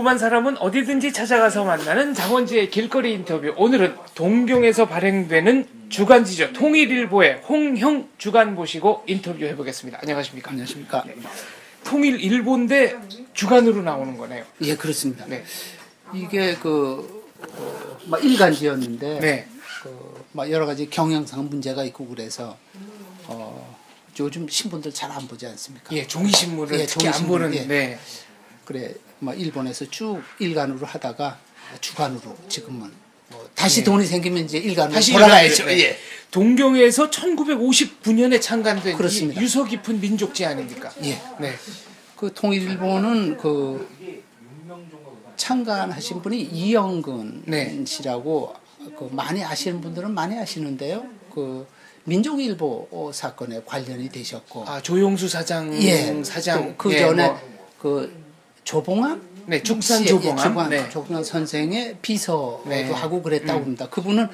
궁금한 사람은 어디든지 찾아가서 만나는 장원지의 길거리 인터뷰. 오늘은 동경에서 발행되는 주간지죠. 통일일보의 홍형 주간 모시고 인터뷰 해 보겠습니다. 안녕하십니까? 안녕하십니까. 통일일보인데 주간으로 나오는 거네요. 예, 그렇습니다. 네. 이게 그, 어, 막 일간지였는데, 네. 그, 막 여러 가지 경영상 문제가 있고 그래서, 어, 요즘 신분들 잘 안 보지 않습니까? 예, 종이신문을 예, 특히 안 종이신문, 보는. 예. 네. 그래, 막 일본에서 쭉 일간으로 하다가 주간으로 지금은 뭐 다시 돈이 생기면 이제 일간으로 예. 다시 돌아가야죠. 일간으로, 네. 예. 동경에서 1959년에 창간된 그렇습니다. 이 유서 깊은 민족지 아닙니까? 예. 네. 그 통일일보는 그 창간하신 분이 이영근 네. 씨라고 그 많이 아시는 분들은 많이 아시는데요. 그 민족일보 사건에 관련이 되셨고, 아, 조용수 사장 예, 사장 그 예, 전에 뭐, 그 조봉암 네, 죽산 씨, 예, 조봉암. 조봉암, 네. 조봉암 선생의 비서도 네. 하고 그랬다고 합니다. 그분은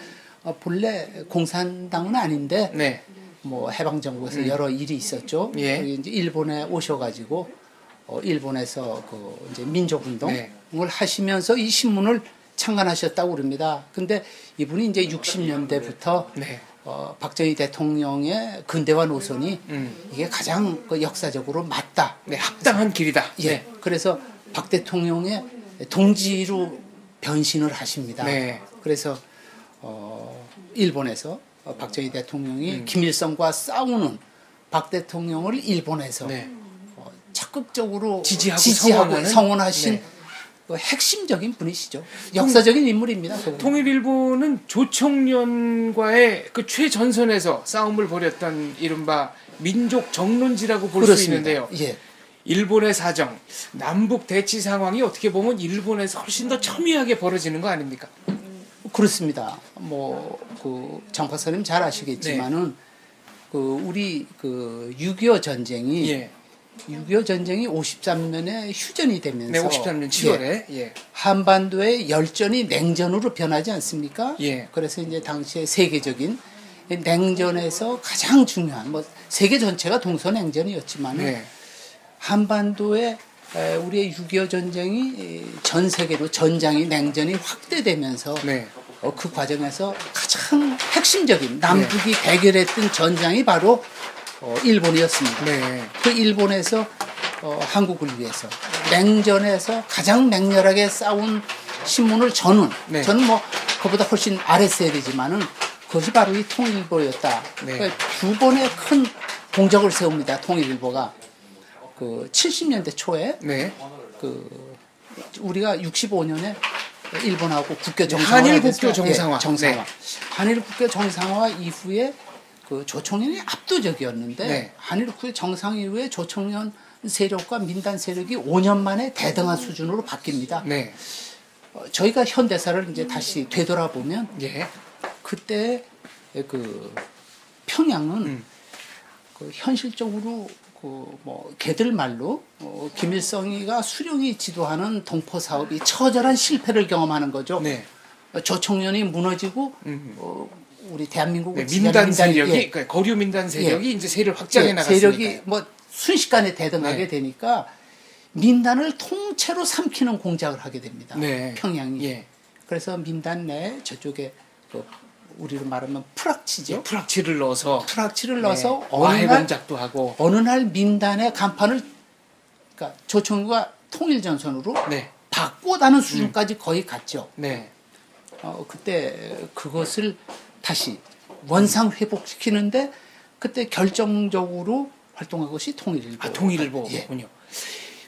어, 본래 공산당은 아닌데 네. 뭐 해방 정부에서 여러 일이 있었죠. 예. 이제 일본에 오셔가지고 어, 일본에서 그 이제 민족 운동을 네. 하시면서 이 신문을 창간하셨다고 그럽니다. 근데 이분이 이제 60년대부터 네. 어, 박정희 대통령의 근대화 노선이 음. 이게 가장 그 역사적으로 맞다. 네, 합당한 길이다. 예. 네. 그래서 박 대통령의 동지로 변신을 하십니다. 네. 그래서 어, 일본에서 어, 박정희 대통령이 음. 김일성과 싸우는 박 대통령을 일본에서 네. 어, 적극적으로 지지하고 지지하고? 성원하신 네. 그 핵심적인 분이시죠. 역사적인 인물입니다. 그분은. 통일일보는 조총련과의 그 최전선에서 싸움을 벌였던 이른바 민족 정론지라고 볼 수. 있는데요. 예. 일본의 사정, 남북 대치 상황이 어떻게 보면 일본에서 훨씬 더 첨예하게 벌어지는 거 아닙니까? 그렇습니다. 뭐, 그, 장 박사님 잘 아시겠지만은, 그, 우리, 그, 6.25 전쟁이, 예. 6.25 전쟁이 53년에 휴전이 되면서, 네, 53년 7월에. 예. 한반도의 열전이 냉전으로 변하지 않습니까? 예. 그래서 이제 당시에 세계적인 냉전에서 가장 중요한, 뭐, 세계 전체가 동서 냉전이었지만, 네. 한반도에 에, 우리의 6.25 전쟁이 이, 전 세계로 전장이 냉전이 확대되면서 네. 어, 그 과정에서 가장 핵심적인 남북이 대결했던 전장이 바로 어, 일본이었습니다. 네. 그 일본에서 어, 한국을 위해서 냉전에서 가장 맹렬하게 싸운 신문을 저는 네. 저는 뭐 그보다 훨씬 아랫세야 되지만은 그것이 바로 이 통일일보였다. 네. 그러니까 두 번의 큰 공적을 세웁니다. 통일일보가 그 70년대 초에 네. 그 우리가 65년에 일본하고 국교 정상화 한일 국교 정상화. 정상화. 네. 한일 국교 정상화 이후에 그 조총련이 압도적이었는데 네. 한일 국교 정상 이후에 조총련 세력과 민단 세력이 5년 만에 대등한 수준으로 바뀝니다. 네. 어, 저희가 현대사를 이제 다시 되돌아보면 예. 그때 그 평양은 음. 그 현실적으로 그뭐 걔들 말로 어, 김일성이가 수령이 지도하는 동포 사업이 처절한 실패를 경험하는 거죠. 네. 어, 조총련이 무너지고 음. 어, 우리 대한민국을 네, 민단 세력이 예, 그러니까 거류 민단 세력이 이제 세를 확장해 예, 나갔으니까. 세력이 뭐 순식간에 대등하게 네. 되니까 민단을 통째로 삼키는 공작을 하게 됩니다. 네. 평양이. 예. 그래서 민단 내 저쪽에 그 우리로 말하면 프락치죠. 프락치를 넣어서 프락치를 넣어서 네. 어느 날 공작도 하고. 어느 날 민단의 간판을 그러니까 조총과 통일 전선으로 네. 바꿔다는 수준까지 거의 갔죠. 네. 어, 그때 그것을 다시 원상 회복시키는데 그때 결정적으로 활동한 것이 통일일보. 아, 통일일보군요. 예.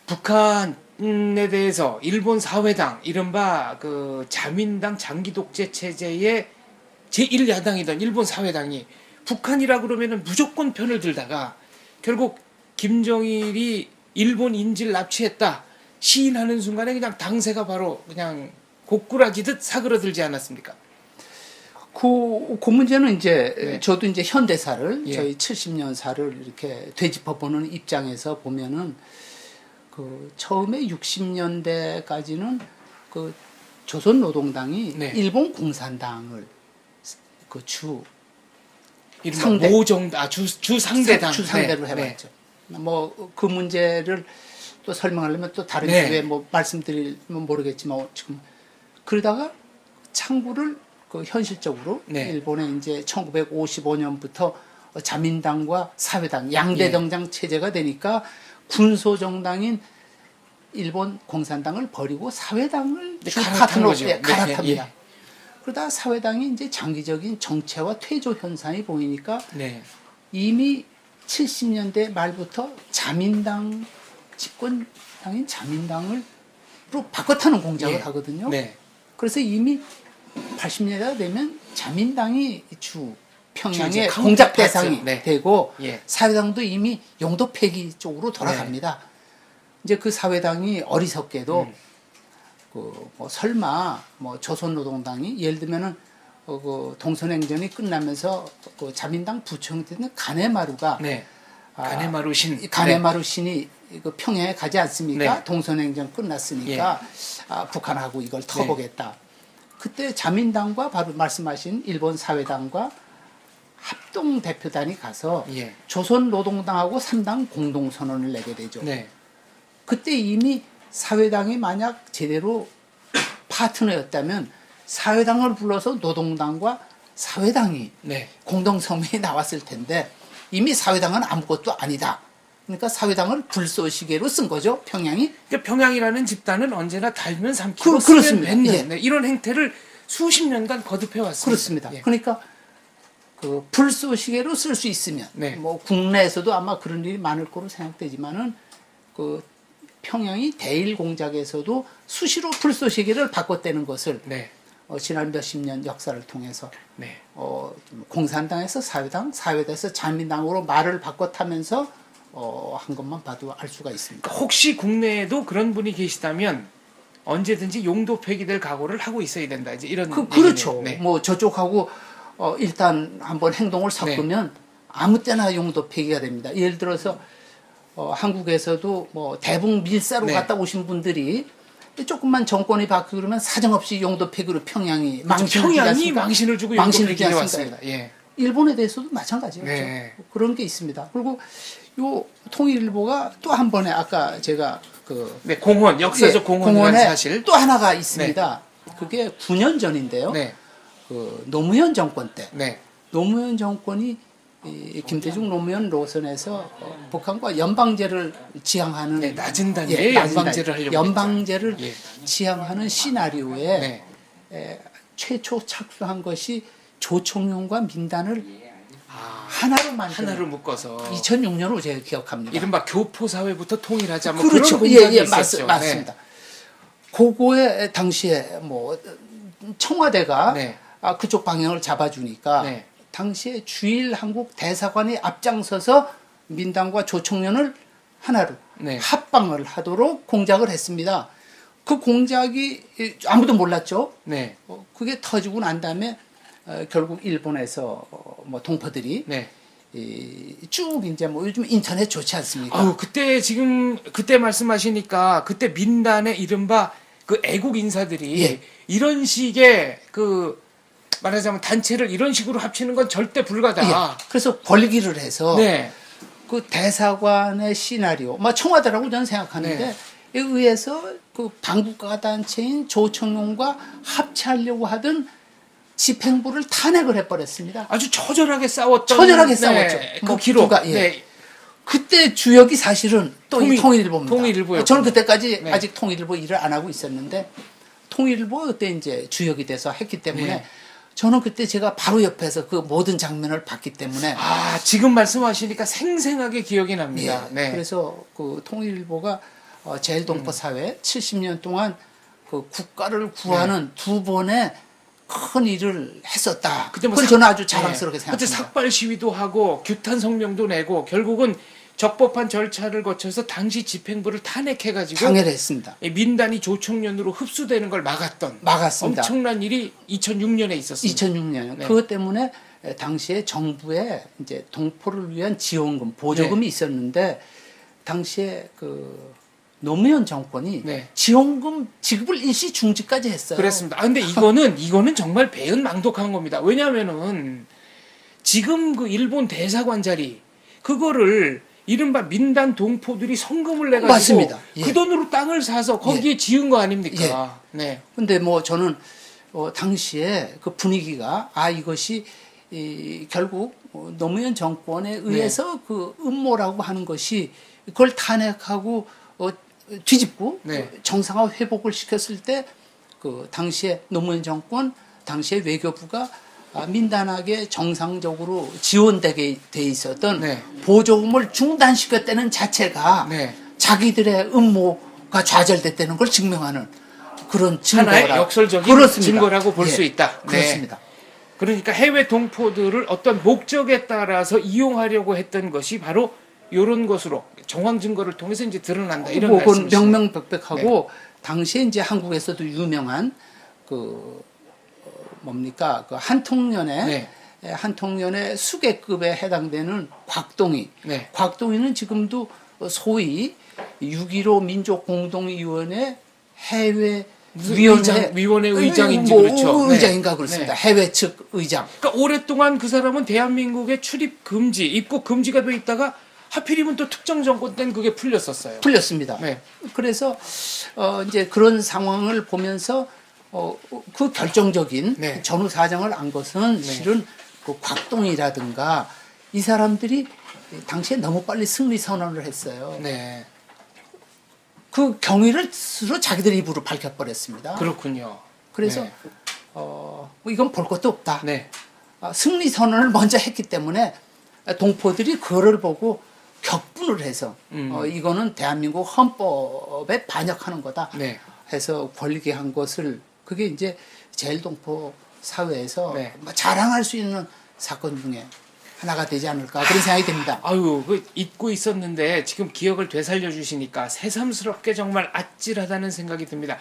북한에 대해서 일본 사회당, 이른바 그 자민당 장기 독재 체제의 제1야당이던 일본 사회당이 북한이라 그러면은 무조건 편을 들다가 결국 김정일이 일본 인질 납치했다 시인하는 순간에 그냥 당세가 바로 그냥 고꾸라지듯 사그러들지 않았습니까? 그, 그 문제는 이제 네. 저도 이제 현대사를 예. 저희 70년사를 이렇게 되짚어보는 입장에서 보면은 그 처음에 60년대까지는 그 조선 노동당이 네. 일본 공산당을 그주 이른바 상대. 모정 아 주, 주 상대당 주 상대로 네, 해봤죠. 뭐그 문제를 또 설명하려면 또 다른 네. 기회에 뭐 말씀드리면 모르겠지만 어, 지금 그러다가 창구를 그 현실적으로 네. 일본에 이제 1955년부터 자민당과 사회당 양대 예. 정당 체제가 되니까 군소 정당인 일본 공산당을 버리고 사회당을 네, 주 갈아탄 파트너로 거죠. 예, 네, 갈아탑니다. 예. 그러다 사회당이 이제 장기적인 정체와 퇴조 현상이 보이니까 네. 이미 70년대 말부터 자민당 집권당인 자민당을 로 바꿔타는 공작을 예. 하거든요. 네. 그래서 이미 80년대가 되면 자민당이 주 평양의 공작. 대상이 네. 되고 예. 사회당도 이미 용도 폐기 쪽으로 돌아갑니다. 이제 그 사회당이 어리석게도 음. 그뭐 설마 뭐 조선노동당이 예를 들면은 어, 그 동선행전이 끝나면서 그 자민당 부총되는 가네마루가 네. 아, 가네마루 신. 이 가네마루 신이 그 평양에 가지 않습니까? 네. 동선행전 끝났으니까 아, 북한하고 이걸 터보겠다. 네. 그때 자민당과 바로 말씀하신 일본 사회당과 합동 대표단이 가서 예. 조선 노동당하고 삼당 공동 선언을 내게 되죠. 네. 그때 이미 사회당이 만약 제대로 파트너였다면 사회당을 불러서 노동당과 사회당이 네. 공동 성명이 나왔을 텐데 이미 사회당은 아무것도 아니다. 그러니까 사회당을 불쏘시개로 쓴 거죠. 평양이. 그러니까 평양이라는 집단은 언제나 달면 삼키고 그- 쓰면. 뱉는 예. 네, 이런 행태를 수십 년간 거듭해 왔습니다. 그렇습니다. 예. 그러니까 그 불쏘시개로 쓸 수 있으면 네. 뭐 국내에서도 아마 그런 일이 많을 거로 생각되지만은 그 평양이 대일 공작에서도 수시로 불쏘시개를 바꿨다는 것을 네. 어, 지난 몇십 년 역사를 통해서 네. 어, 좀 공산당에서 사회당, 사회당에서 자민당으로 말을 바꿔 타면서 어, 한 것만 봐도 알 수가 있습니다. 그러니까 혹시 국내에도 그런 분이 계시다면 언제든지 용도 폐기될 각오를 하고 있어야 된다. 이제 이런 그, 그렇죠. 네. 뭐 저쪽하고 어, 일단 한번 행동을 섞으면 아무 때나 용도 폐기가 됩니다. 예를 들어서 어, 한국에서도 뭐 대북 밀사로 네. 갔다 오신 분들이 조금만 정권이 바뀌고 그러면 사정없이 용도 폐기로 평양이 망신을 주지 평양이? 망신을 주고 망신을 않습니까? 왔습니다. 예. 일본에 대해서도 마찬가지였죠. 네. 그런 게 있습니다. 그리고 요 통일일보가 또 한 번에 아까 제가 그 네, 공헌 역사적 예, 공헌이라는 공원에 사실. 또 하나가 있습니다. 그게 9년 전인데요. 네. 그 노무현 정권 때 네. 노무현 정권이 이 김대중 노무현 노선에서 어, 북한과 연방제를 지향하는 네, 낮은 단계의 낮은 연방제를 하려고 연방제를 예. 지향하는 시나리오에 네. 에, 최초 착수한 것이 조총련과 민단을 아, 하나로 만든 하나를 묶어서 2006년으로 제가 기억합니다. 이른바 교포 사회부터 통일하자 뭐 그렇죠. 그런 예, 공약이 예, 있었죠. 맞, 맞습니다. 그거에 당시에 뭐 청와대가 네. 아, 그쪽 방향을 잡아주니까 네. 당시에 주일 한국 대사관이 앞장서서 민당과 조총련을 하나로 네. 합방을 하도록 공작을 했습니다. 그 공작이 아무도 몰랐죠. 네. 어, 그게 터지고 난 다음에 어, 결국 일본에서 어, 뭐 동포들이 네. 이, 쭉 이제 뭐 요즘 인터넷 좋지 않습니까? 아우 그때 지금 그때 말씀하시니까 그때 민단의 이른바 그 애국 인사들이 예. 이런 식의 그 말하자면 단체를 이런 식으로 합치는 건 절대 불가다. 예. 그래서 벌기를 해서 네. 그 대사관의 시나리오, 뭐 청와대라고 저는 생각하는데 네. 에 의해서 그 반국가 단체인 조청룡과 합치하려고 하던 집행부를 탄핵을 해버렸습니다. 아주 처절하게 싸웠던 처절하게 네, 싸웠죠. 그뭐 기록. 누가, 예. 네. 그때 주역이 사실은 또 통일- 이 통일일보입니다. 통일일보였군요. 저는 그때까지 네. 아직 통일일보 일을 안 하고 있었는데 통일일보 그때 이제 주역이 돼서 했기 때문에 네. 저는 그때 제가 바로 옆에서 그 모든 장면을 봤기 때문에 아 지금 말씀하시니까 생생하게 기억이 납니다. 예, 네. 음. 그래서 그 통일일보가 어, 제일동포 사회 70년 동안 그 국가를 구하는 두 번의 큰 일을 했었다. 그때 뭐 삭- 저는 아주 자랑스럽게 네. 생각합니다. 그때 삭발 시위도 하고 규탄 성명도 내고 결국은 적법한 절차를 거쳐서 당시 집행부를 탄핵해가지고 강해를 했습니다. 이 민단이 조총련으로 흡수되는 걸 막았던 막았습니다. 엄청난 일이 2006년에 있었습니다. 2006년 네. 그것 때문에 에, 당시에 정부에 이제 동포를 위한 지원금 보조금이 네. 있었는데 당시에 그 노무현 정권이 네. 지원금 지급을 일시 중지까지 했어요. 그랬습니다. 아, 근데 이거는 이거는 정말 배은망덕한 겁니다. 왜냐하면은 지금 그 일본 대사관 자리 그거를 이른바 민단 동포들이 성금을 내가지고 맞습니다. 예. 그 돈으로 땅을 사서 거기에 지은 거 아닙니까? 네. 근데 뭐 저는 어, 당시에 그 분위기가 아 이것이 이, 결국 어, 노무현 정권에 의해서 그 음모라고 하는 것이 그걸 탄핵하고 어, 뒤집고 네. 정상화 회복을 시켰을 때 그 당시에 노무현 정권 당시에 외교부가 아, 민단하게 정상적으로 지원되게 돼 있었던 네. 보조금을 중단시켰다는 자체가 네. 자기들의 음모가 좌절됐다는 걸 증명하는 그런 증거라 하나의 역설적인 그렇습니다. 증거라고 볼 예, 수 있다. 네. 그렇습니다. 그러니까 해외 동포들을 어떤 목적에 따라서 이용하려고 했던 것이 바로 이런 것으로 정황 증거를 통해서 이제 드러난다 이런 뭐 말씀이시죠. 명명백백하고 당시에 이제 한국에서도 유명한 그 어, 뭡니까 그 한통년의 네. 에, 한통년의 수계급에 해당되는 곽동희. 네. 곽동희는 지금도 소위 6.15 민족공동위원회 해외 위원회 위원회 의장인지 뭐 그렇죠. 네. 의장인가 그렇습니다. 네. 해외 측 의장. 그러니까 오랫동안 그 사람은 대한민국에 출입 금지, 입국 금지가 돼 있다가 하필이면 또 특정 정권 때는 그게 풀렸었어요. 풀렸습니다. 네. 그래서 어 이제 그런 상황을 보면서 어그 결정적인 네. 전후 사정을 안 것은 실은 그 곽동이라든가 이 사람들이 당시에 너무 빨리 승리 선언을 했어요. 네. 그 경위를 스스로 자기들 입으로 밝혀버렸습니다. 그렇군요. 그래서 네. 어, 뭐 이건 볼 것도 없다. 네. 아, 승리 선언을 먼저 했기 때문에 동포들이 그거를 보고 격분을 해서 음. 어, 이거는 대한민국 헌법에 반역하는 거다 네. 해서 권리게 한 것을 그게 이제 제일동포 사회에서 네. 뭐 자랑할 수 있는 사건 중에 하나가 되지 않을까 그런 생각이 듭니다. 아유, 그 잊고 있었는데 지금 기억을 되살려 주시니까 새삼스럽게 정말 아찔하다는 생각이 듭니다.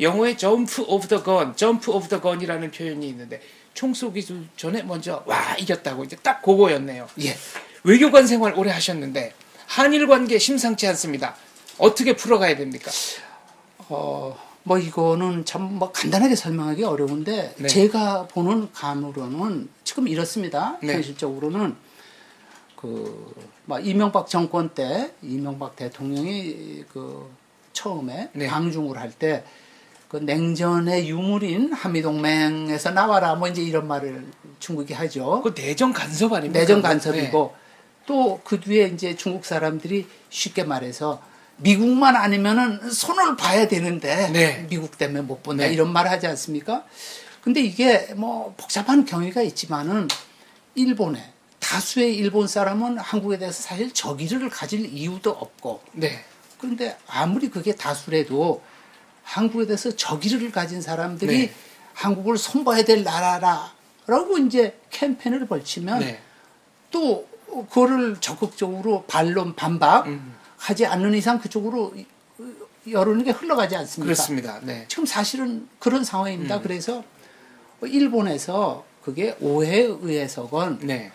영어에 jump of the gun, jump of the gun이라는 표현이 있는데 총 쏘기 전에 먼저 와 이겼다고 이제 딱 그거였네요. 예. 외교관 생활 오래 하셨는데 한일 관계 심상치 않습니다. 어떻게 풀어가야 됩니까? 어, 뭐 이거는 참 뭐 간단하게 설명하기 어려운데 네. 제가 보는 감으로는 지금 이렇습니다. 네. 현실적으로는 그뭐 이명박 정권 때 이명박 대통령이 그 처음에 네. 방중을 할 때 그 냉전의 유물인 한미동맹에서 나와라 뭐 이제 이런 말을 중국이 하죠. 그 내정 간섭 아닙니까? 내정 네. 간섭이고 또 그 뒤에 이제 중국 사람들이 쉽게 말해서 미국만 아니면은 손을 봐야 되는데 네. 미국 때문에 못 본다 네. 이런 말을 하지 않습니까? 근데 이게 뭐 복잡한 경위가 있지만은 일본에 다수의 일본 사람은 한국에 대해서 사실 적의를 가질 이유도 없고 네. 그런데 아무리 그게 다수래도 한국에 대해서 적의를 가진 사람들이 네. 한국을 손봐야 될 나라라라고 이제 캠페인을 벌치면 네. 또 그거를 적극적으로 반론 반박 음. 하지 않는 이상 그쪽으로 여론이 흘러가지 않습니까? 그렇습니다. 네. 지금 사실은 그런 상황입니다. 그래서 일본에서 그게 오해에 의해서건 네.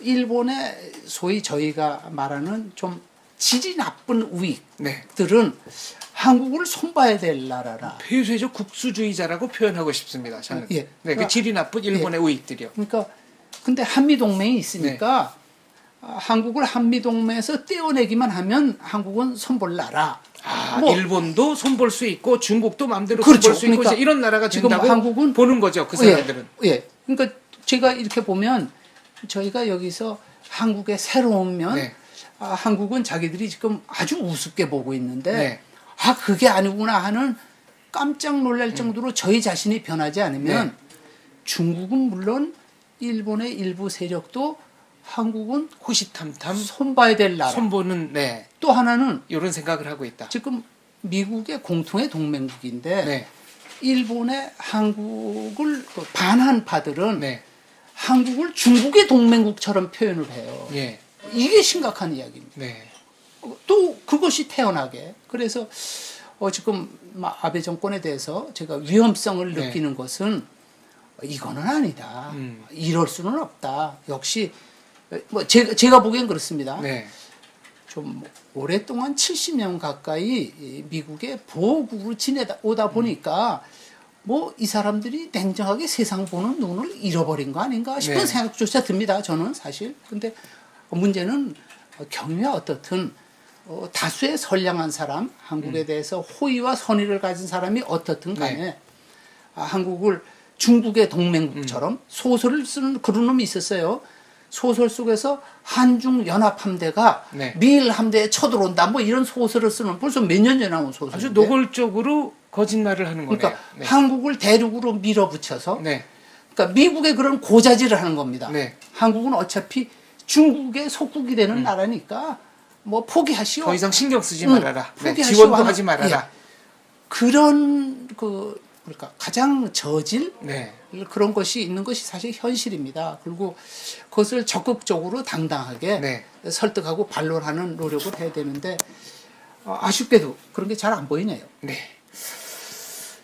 일본의 소위 저희가 말하는 좀 질이 나쁜 우익들은 네. 한국을 손봐야 될 나라라. 폐쇄적 국수주의자라고 표현하고 싶습니다. 저는. 예. 네, 그 질이 나쁜 일본의 우익들이요. 그러니까 근데 한미 동맹이 있으니까 아, 한국을 한미 동맹에서 떼어내기만 하면 한국은 손볼 나라. 아, 뭐 일본도 손볼 수 있고 중국도 마음대로 그렇죠. 손볼 수 있고 그러니까 이런 나라가 지금 된다고 한국은 보는 거죠. 그 사람들은. 예, 예. 그러니까 제가 이렇게 보면 저희가 여기서 한국에 새로우면 네. 아, 한국은 자기들이 지금 아주 우습게 보고 있는데 네. 아 그게 아니구나 하는 깜짝 놀랄 정도로 저희 자신이 변하지 않으면 네. 중국은 물론 일본의 일부 세력도 한국은 호시탐탐 손봐야 될 나라. 손보는 네. 또 하나는 이런 생각을 하고 있다. 지금 미국의 공통의 동맹국인데 네. 일본의 한국을 그 반한 파들은 네. 한국을 중국의 동맹국처럼 표현을 해요. 예. 이게 심각한 이야기입니다. 네. 또 그것이 태어나게. 그래서 어 지금 막 아베 정권에 대해서 제가 위험성을 네. 느끼는 것은 이거는 아니다. 음. 이럴 수는 없다. 역시 뭐 제가 제가 보기엔 그렇습니다. 네. 좀 오랫동안 70년 가까이 이 미국의 보호국으로 지내다 오다 보니까 뭐 이 사람들이 냉정하게 세상 보는 눈을 잃어버린 거 아닌가 싶은 네. 생각조차 듭니다. 저는 사실. 근데 문제는 어, 경위가 어떻든 어, 다수의 선량한 사람, 한국에 대해서 호의와 선의를 가진 사람이 어떻든 간에 아, 한국을 중국의 동맹국처럼 소설을 쓰는 그런 놈이 있었어요. 소설 속에서 한중 연합 함대가 네. 미일 함대에 쳐들어온다. 뭐 이런 소설을 쓰는 벌써 몇 년 전에 나온 소설. 아주 노골적으로 거짓말을 하는 거네요. 그러니까 네. 한국을 대륙으로 밀어붙여서 네. 그러니까 미국의 그런 고자질을 하는 겁니다. 네. 음. 한국은 어차피 중국의 속국이 되는 나라니까 뭐 포기하시오. 더 이상 신경 쓰지 응, 말아라. 네. 지원도 하지 말아라. 그런 그 그러니까 가장 저질 네. 그런 것이 있는 것이 사실 현실입니다. 그리고 그것을 적극적으로 당당하게 네. 설득하고 반론하는 노력을 해야 되는데 어, 아쉽게도 그런 게 잘 안 보이네요. 네.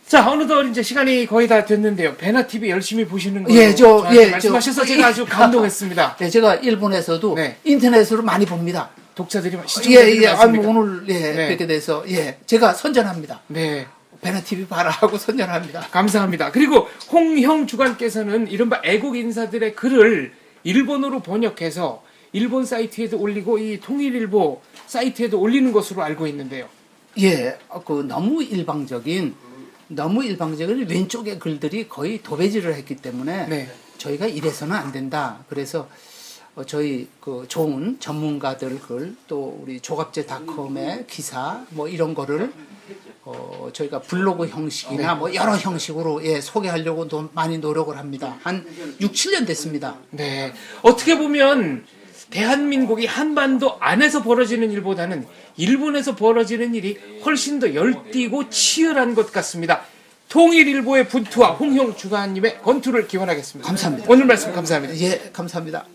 자, 어느덧 이제 시간이 거의 다 됐는데요. 베나 TV 열심히 보시는 거 예, 저- 예, 말씀하셔서 저- 제가 아주 감동했습니다. 네, 제가 일본에서도 네. 인터넷으로 많이 봅니다. 독자들이 예, 시청자들이 예, 아, 많습니까? 뭐 오늘 예, 네. 뵙게 돼서 예, 제가 선전합니다. 네. 베나 TV 봐라 하고 선전합니다. 감사합니다. 그리고 홍형 주관께서는 이른바 애국 인사들의 글을 일본어로 번역해서 일본 사이트에도 올리고 이 통일일보 사이트에도 올리는 것으로 알고 있는데요. 예, 어, 그 너무 일방적인 너무 일방적인 왼쪽의 글들이 거의 도배질을 했기 때문에 네. 저희가 이래서는 안 된다. 그래서 어, 저희 그 좋은 전문가들 글 또 우리 조갑제닷컴의 기사 뭐 이런 거를 어, 저희가 블로그 형식이나 뭐 여러 형식으로 예, 소개하려고 도, 많이 노력을 합니다. 한 6, 7년 됐습니다. 네. 어떻게 보면 대한민국이 한반도 안에서 벌어지는 일보다는 일본에서 벌어지는 일이 훨씬 더 열띠고 치열한 것 같습니다. 통일일보의 분투와 홍형 주관님의 건투를 기원하겠습니다. 감사합니다. 오늘 말씀 감사합니다. 예, 감사합니다.